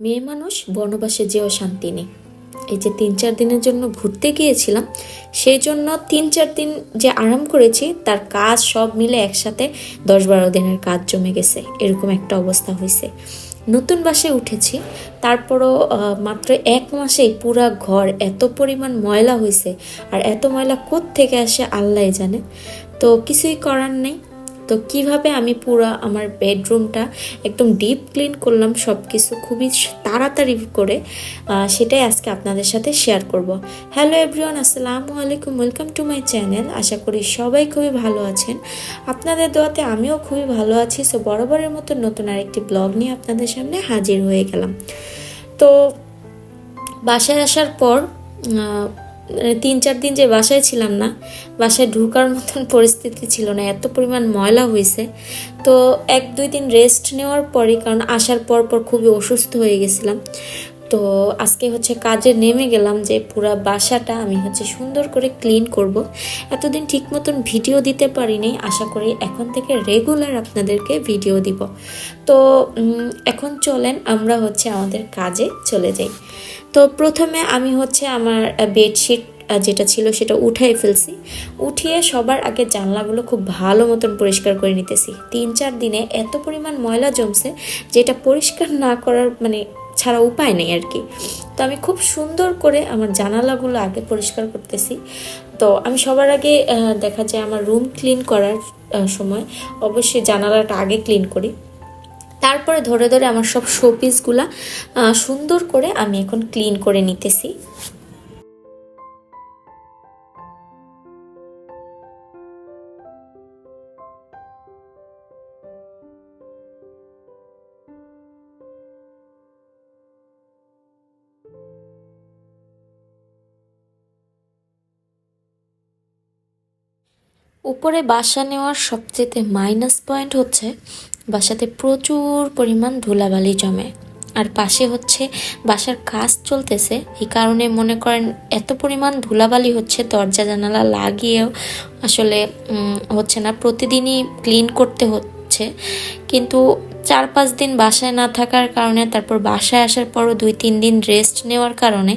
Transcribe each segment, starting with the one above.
মেয়ে মানুষ, বনবাসে যেও শান্তি নেই। এই যে তিন চার দিনের জন্য ঘুরতে গিয়েছিলাম, সেই জন্য তিন চার দিন যে আরাম করেছি, তার কাজ সব মিলে একসাথে দশ বারো দিনের কাজ জমে গেছে। এরকম একটা অবস্থা হয়েছে। নতুন বাসে উঠেছি, তারপরও মাত্র এক মাসেই পুরা ঘর এত পরিমাণ ময়লা হয়েছে, আর এত ময়লা থেকে আসে আল্লাহ জানে। তো কিছুই করার নেই। তো কীভাবে আমি পুরো আমার বেডরুমটা একদম ডিপ ক্লিন করলাম সব কিছু খুবই তাড়াতাড়ি করে সেটাই আজকে আপনাদের সাথে শেয়ার করব। হ্যালো এভরিওয়ান আসসালামু আলাইকুম ওয়েলকাম টু মাই চ্যানেল আশা করি সবাই খুবই ভালো আছেন। আপনাদের দোয়াতে আমিও খুবই ভালো আছি। সো বরাবরের মতো নতুন আরেকটি ব্লগ নিয়ে আপনাদের সামনে হাজির হয়ে গেলাম। তো, বাসায় আসার পর মানে তিন চার দিন যে বাসায় ছিলাম না, বাসায় ঢুকার মতন পরিস্থিতি ছিল না, এত পরিমাণ ময়লা হয়েছে তো এক দুই দিন রেস্ট নেওয়ার পরে কারণ আসার পর পর খুবই অসুস্থ হয়ে গেছিলাম। তো আজকে হচ্ছে কাজে নেমে গেলাম যে পুরা বাসাটা আমি হচ্ছে সুন্দর করে ক্লিন করব। এতদিন ঠিক মতন ভিডিও দিতে পারিনি, আশা করি এখন থেকে রেগুলার আপনাদেরকে ভিডিও দিব। তো এখন চলেন আমরা হচ্ছে আমাদের কাজে চলে যাই। তো প্রথমে আমি হচ্ছে আমার বেডশিট যেটা ছিল সেটা উঠাই ফেলছি। উঠিয়ে সবার আগে জানলাগুলো খুব ভালো মতন পরিষ্কার করে নিতেছি। তিন চার দিনে এত পরিমাণ ময়লা জমছে, যেটা পরিষ্কার না করার মানে ছাড়া উপায় নেই আর কি। তো আমি খুব সুন্দর করে আমার জানালাগুলো আগে পরিষ্কার করতেছি। তো আমি সবার আগে দেখা যায় আমার রুম ক্লিন করার সময় অবশ্যই জানালাটা আগে ক্লিন করি। তারপরে ধরে ধরে আমার সব শোপিসগুলা সুন্দর করে আমি এখন ক্লিন করে নিতেছি। উপরে বাসা নেওয়ার সবচেয়ে মাইনাস পয়েন্ট হচ্ছে বাসাতে প্রচুর পরিমাণ ধুলাবালি জমে। আর পাশে হচ্ছে বাসার কাজ চলতেছে, এই কারণে মনে করেন এত পরিমাণ ধুলাবালি হচ্ছে, দরজা জানালা লাগিয়েও আসলে হচ্ছে না, প্রতিদিনই ক্লিন করতে হচ্ছে। কিন্তু চার পাঁচ দিন বাসায় না থাকার কারণে, তারপর বাসায় আসার পরও দুই তিন দিন রেস্ট নেওয়ার কারণে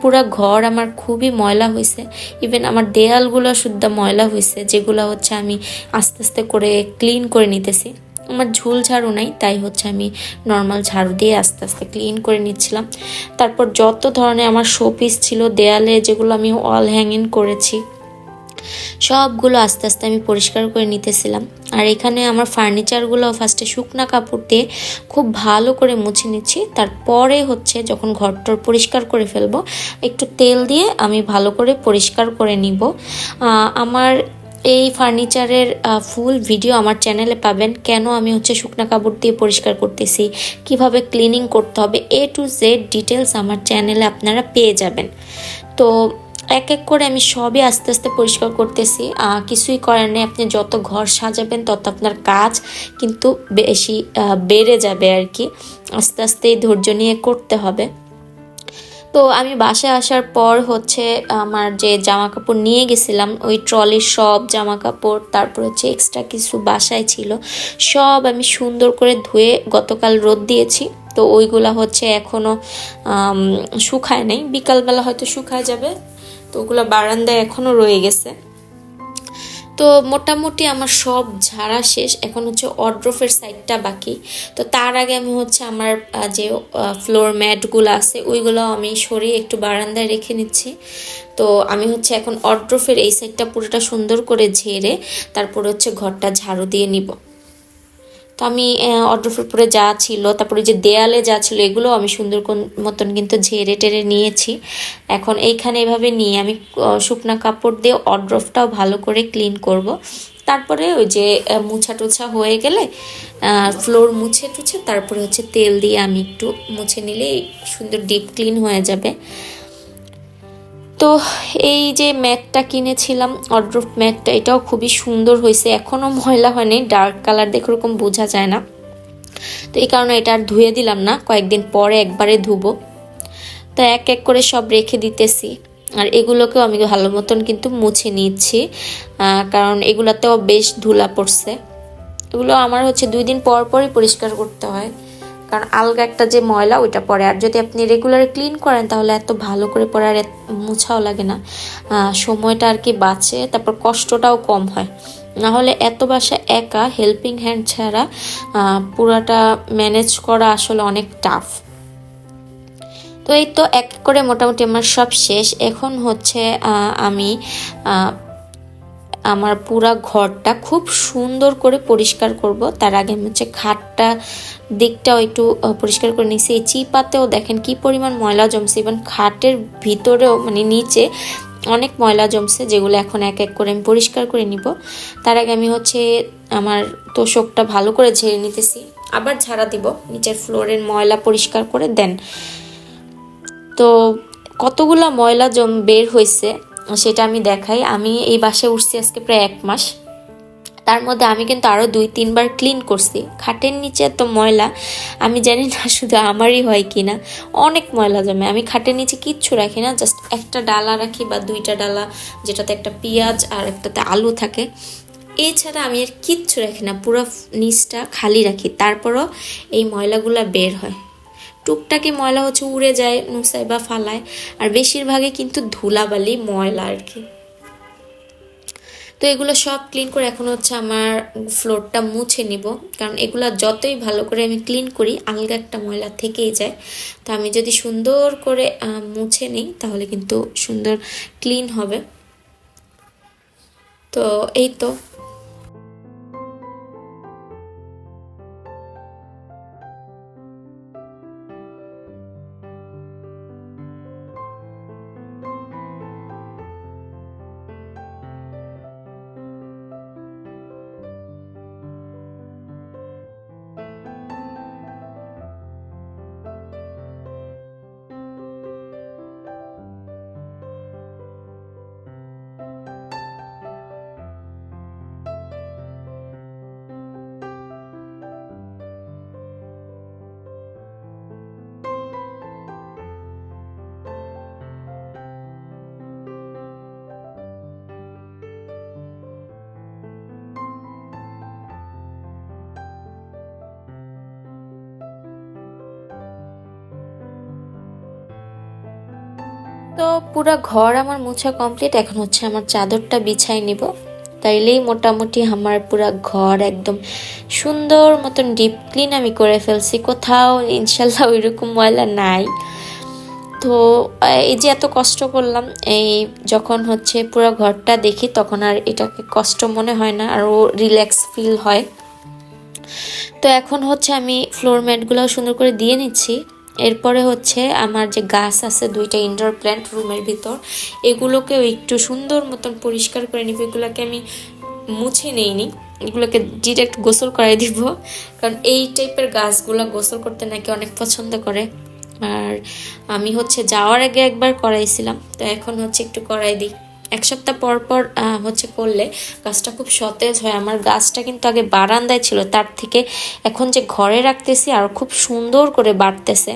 পুরা ঘর আমার খুবই ময়লা হয়েছে ইভেন আমার দেয়ালগুলো শুদ্ধ ময়লা হয়েছে যেগুলো হচ্ছে আমি আস্তে আস্তে করে ক্লিন করে নিতেছি। আমার ঝুল ঝাড়ু নাই, তাই হচ্ছে আমি নর্মাল ঝাড়ু দিয়ে আস্তে আস্তে ক্লিন করে নিচ্ছিলাম। তারপর যত ধরনের আমার শোপিস ছিল, দেয়ালে যেগুলো আমি অল হ্যাঙ্গিং করেছি সবগুলো আস্তে আস্তে আমি পরিষ্কার করে নিতেছিলাম। আর এখানে আমার ফার্নিচারগুলো ফার্স্টে শুকনা কাপড় দিয়ে খুব ভালো করে মুছে নিচ্ছি। তারপরে হচ্ছে যখন ঘরটর পরিষ্কার করে ফেলব, একটু তেল দিয়ে আমি ভালো করে পরিষ্কার করে নিব। আমার এই ফার্নিচারের ফুল ভিডিও আমার চ্যানেলে পাবেন। কেন আমি হচ্ছে শুকনা কাপড় দিয়ে পরিষ্কার করতেছি? কীভাবে ক্লিনিং করতে হবে? এ টু জেড ডিটেলস আমার চ্যানেলে আপনারা পেয়ে যাবেন। তো এক এক করে আমি সবই আস্তে আস্তে পরিষ্কার করতেছি। কিছুই করার নেই। আপনি যত ঘর সাজাবেন, তত আপনার কাজ কিন্তু বেশি বেড়ে যাবে আর কি। আস্তে আস্তে ধৈর্য নিয়ে করতে হবে। তো আমি বাসায় আসার পর হচ্ছে আমার যে জামা কাপড় নিয়ে গেছিলাম, ওই ট্রলির সব জামা কাপড় তারপর হচ্ছে এক্সট্রা কিছু বাসায় ছিল, সব আমি সুন্দর করে ধুয়ে গতকাল রোদ দিয়েছি। তো ওইগুলা হচ্ছে এখনও শুকায় নাই। বিকালবেলা হয়তো শুকায় যাবে। তো ওগুলো বারান্দায় এখনও রয়ে গেছে। তো মোটামুটি আমার সব ঝাড়া শেষ, এখন হচ্ছে অড্রফের সাইডটা বাকি। তো তার আগে আমি হচ্ছে আমার যে ফ্লোর ম্যাটগুলো আছে ওইগুলো আমি সরিয়ে একটু বারান্দায় রেখে নিচ্ছি। তো আমি হচ্ছে এখন অড্রফের এই সাইডটা পুরোটা সুন্দর করে ঝেড়ে তারপর হচ্ছে ঘরটা ঝাড়ু দিয়ে নিব। তো আমি অর্ডার পরে যা ছিল, তারপরে যে দেয়ালে যা ছিল, এগুলো আমি সুন্দর মতন কিন্তু ঝেড়ে টেরে নিয়েছি। এখন এইখানে এভাবে নিয়ে আমি শুকনা কাপড় দিয়ে অড্রফটাও ভালো করে ক্লিন করব। তারপরে ওই যে মুছা টুছা হয়ে গেলে ফ্লোর মুছে টুছে তারপরে হচ্ছে তেল দিয়ে আমি একটু মুছে নিলেই সুন্দর ডিপ ক্লিন হয়ে যাবে। তো এই যে ম্যাটটা কিনেছিলাম অড্রফ ম্যাটটা, এটাও খুবই সুন্দর হয়েছে। এখনও ময়লা হয়নি, ডার্ক কালার দেখে ওরকম বোঝা যায় না। তো এই কারণে এটা আর ধুয়ে দিলাম না, কয়েকদিন পরে একবারে ধুবো। তো এক এক করে সব রেখে দিতেছি। আর এগুলোকেও আমি ভালো মতন কিন্তু মুছে নিচ্ছি কারণ এগুলাতেও বেশ ধুলা পড়ছে। এগুলো আমার হচ্ছে দুই দিন পর পরই পরিষ্কার করতে হয়। কারণ আলগা একটা যে ময়লা, ওইটা পড়ে আর যদি আপনি রেগুলার ক্লিন করেন, তাহলে এত ভালো করে পরে আর মুছাও লাগে না। সময়টা আর কি বাঁচে, তারপর কষ্টটাও কম হয়। না হলে এত বাসা একা হেল্পিং হ্যান্ড ছাড়া পুরাটা ম্যানেজ করা আসলে অনেক টাফ তো এই তো এক করে মোটামুটি আমার সব শেষ। এখন হচ্ছে আমি আমার পুরা ঘরটা খুব সুন্দর করে পরিষ্কার করব। তার আগে আমি হচ্ছে খাটটা, দিকটাও একটু পরিষ্কার করে নিছি এই চিপাতেও দেখেন কি পরিমাণ ময়লা জমছে। ইভেন খাটের ভিতরেও মানে নিচে অনেক ময়লা জমছে, যেগুলো এখন এক এক করে আমি পরিষ্কার করে নিব। তার আগে আমি হচ্ছে আমার তোষকটা ভালো করে ঝেড়ে নিতেছি। আবার ঝাড়া দিব, নিচের ফ্লোরের ময়লা পরিষ্কার করে, দেন। তো কতগুলা ময়লা জম, বের হয়েছে সেটা আমি দেখাই। আমি এই বাসায় উঠছি আজকে প্রায় এক মাস। তার মধ্যে আমি কিন্তু আরও দুই, তিনবার ক্লিন করছি। খাটের নিচে এত ময়লা, আমি জানি না শুধু আমারই হয় কি না অনেক ময়লা জমে। আমি খাটের নিচে কিচ্ছু রাখি না জাস্ট একটা ডালা রাখি বা দুইটা ডালা, যেটাতে একটা পেঁয়াজ আর একটাতে আলু থাকে। এছাড়া আমি আর কিচ্ছু রাখি না, পুরো নিচটা খালি রাখি। তারপরও এই ময়লাগুলা বের হয়। টুকটাকি ময়লা হচ্ছে উড়ে যায়, নুসায় বা ফালায়। আর বেশিরভাগই কিন্তু ধুলাবালি, ময়লা আর কি। তো এগুলো সব ক্লিন করে এখন হচ্ছে আমার ফ্লোরটা মুছে নিব। কারণ এগুলো যতই ভালো করে আমি ক্লিন করি, আলগা একটা ময়লা থেকেই যায়। তো আমি যদি সুন্দর করে মুছে নিই, তাহলে কিন্তু সুন্দর ক্লিন হবে। তো এই তো। তো পুরো ঘর আমার মোছা কমপ্লিট এখন হচ্ছে আমার চাদরটা বিছাই নিব। তাইলেই মোটামুটি আমার পুরো ঘর একদম সুন্দর মতন ডিপ ক্লিন আমি করে ফেলছি। কোথাও ইনশাল্লাহ ওইরকম ময়লা নাই। তো এই যে এত কষ্ট করলাম, এই যখন হচ্ছে পুরো ঘরটা দেখি তখন আর এটাকে কষ্ট মনে হয় না আর ও রিল্যাক্স ফিল হয়। তো এখন হচ্ছে আমি ফ্লোর ম্যাটগুলো সুন্দর করে দিয়ে নিচ্ছি। এরপরে হচ্ছে আমার যে গাছ আছে, দুইটা ইনডোর প্ল্যান্ট রুমের ভিতর, এগুলোকেও একটু সুন্দর মতন পরিষ্কার করে নিব। এগুলোকে আমি মুছে নেইনি, এগুলোকে ডিরেক্ট গোসল করাই দিব। কারণ এই টাইপের গাছগুলো গোসল করতে নাকি অনেক পছন্দ করে। আর আমি হচ্ছে যাওয়ার আগে একবার করাইছিলাম, তো এখন হচ্ছে একটু করাই দিই। এক সপ্তাহ পর পর হচ্ছে করলে গাছটা খুব সতেজ হয়। আমার গাছটা কিন্তু আগে বারান্দায় ছিল, তার থেকে এখন যে ঘরে রাখতেছি আর খুব সুন্দর করে বাড়তেছে।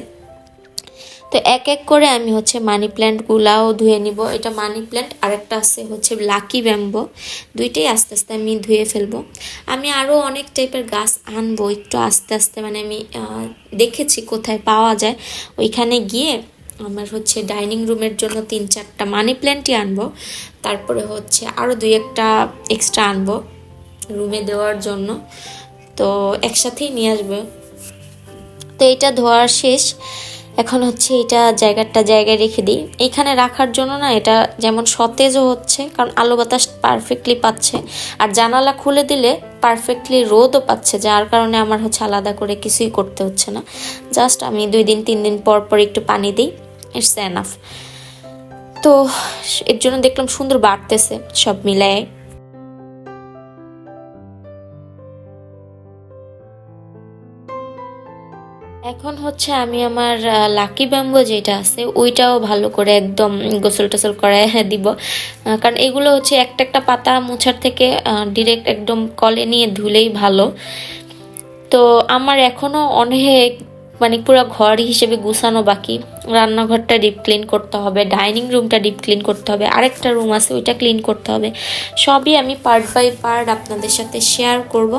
তো এক এক করে আমি হচ্ছে মানি প্ল্যান্টগুলাও ধুয়ে নিব। এটা মানি প্ল্যান্ট, আরেকটা আছে হচ্ছে লাকি ব্যাম্বো। দুইটাই আস্তে আস্তে আমি ধুয়ে ফেলব। আমি আরও অনেক টাইপের গাছ আনব, একটু আস্তে আস্তে। মানে আমি দেখেছি কোথায় পাওয়া যায়। ওইখানে গিয়ে আমার হচ্ছে ডাইনিং রুমের জন্য তিন চারটা মানি প্ল্যান্টই আনব। তারপরে হচ্ছে আরও দুই একটা এক্সট্রা আনব রুমে দেওয়ার জন্য। তো একসাথেই নিয়ে আসবে। তো এটা ধোয়ার শেষ। এখন হচ্ছে এটা জায়গাটা জায়গায় রেখে দিই। এখানে রাখার জন্য না এটা যেমন সতেজও হচ্ছে, কারণ আলো বাতাস পারফেক্টলি পাচ্ছে। আর জানালা খুলে দিলে পারফেক্টলি রোদও পাচ্ছে, যার কারণে আমার হচ্ছে আলাদা করে কিছুই করতে হচ্ছে না। জাস্ট আমি দুই দিন, তিন দিন পর পর একটু পানি দিই ইটস এনাফ তো এর জন্য দেখলাম সুন্দর বাড়তেছে সব মিলায়। এখন হচ্ছে আমি আমার লাকি ব্যাম্বো যেটা আছে, ওইটাও ভালো করে একদম গোসল টোসল করায় দিব। কারণ এগুলো হচ্ছে একটা একটা পাতা মোছার থেকে ডিরেক্ট একদম কলে নিয়ে ধুলেই ভালো। তো আমার এখনও অনেক মানে পুরো ঘর হিসেবে গুছানো বাকি। রান্নাঘরটা ডিপ ক্লিন করতে হবে ডাইনিং রুমটা ডিপ ক্লিন করতে হবে, আরেকটা রুম আছে, ওইটা ক্লিন করতে হবে। সবই আমি পার্ট বাই পার্ট আপনাদের সাথে শেয়ার করব।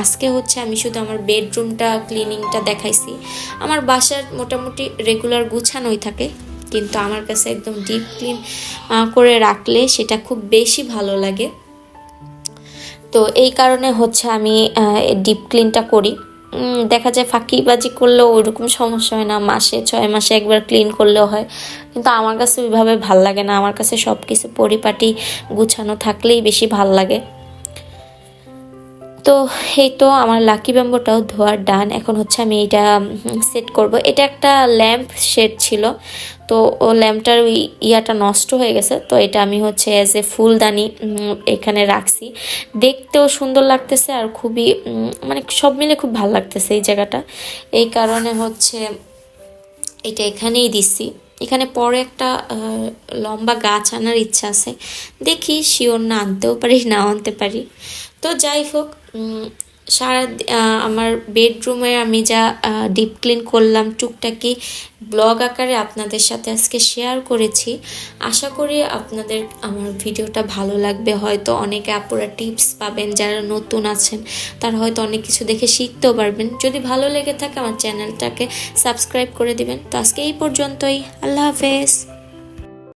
আজকে হচ্ছে আমি শুধু আমার বেডরুমটা ক্লিনিংটা দেখাইছি। আমার বাসার মোটামুটি রেগুলার গুছানোই থাকে, কিন্তু আমার কাছে একদম ডিপ ক্লিন করে রাখলে সেটা খুব বেশি ভালো লাগে। তো এই কারণে হচ্ছে আমি ডিপ ক্লিনটা করি। দেখা যায় ফাঁকিবাজি করলেও ওইরকম সমস্যা হয় না, মাসে ছয় মাসে একবার ক্লিন করলেও হয়। কিন্তু আমার কাছে ওইভাবে ভালো লাগে না। আমার কাছে সব কিছু পরিপাটি গুছানো থাকলেই বেশি ভালো লাগে। তো এই তো আমার লাকি ব্যাম্বোটাও ধোয়ার ডান এখন হচ্ছে আমি এটা সেট করব। এটা একটা ল্যাম্প শেড ছিল। তো ও ল্যাম্পটার ওই ইয়াটা নষ্ট হয়ে গেছে। তো এটা আমি হচ্ছে অ্যাজ এ ফুলদানি এখানে রাখছি। দেখতেও সুন্দর লাগতেছে আর খুবই মানে সব মিলে খুব ভালো লাগতেছে এই জায়গাটা। এই কারণে হচ্ছে এটা এখানেই দিচ্ছি। এখানে পরে একটা লম্বা গাছ আনার ইচ্ছা আছে। দেখি শিওর না আনতেও পারি, না আনতে পারি। তো যাই হোক সারা আমার বেডরুমে আমি যা ডিপ ক্লিন করলাম, টুকটাকি ব্লগ আকারে আপনাদের সাথে আজকে শেয়ার করেছি। আশা করি আপনাদের আমার ভিডিওটা ভালো লাগবে। হয়তো অনেকে আপুরা টিপস পাবেন, যারা নতুন আছেন, তারা হয়তো অনেক কিছু দেখে শিখতেও পারবেন। যদি ভালো লেগে থাকে, আমার চ্যানেলটাকে সাবস্ক্রাইব করে দিবেন। তো আজকে এই পর্যন্তই। আল্লাহ হাফেজ।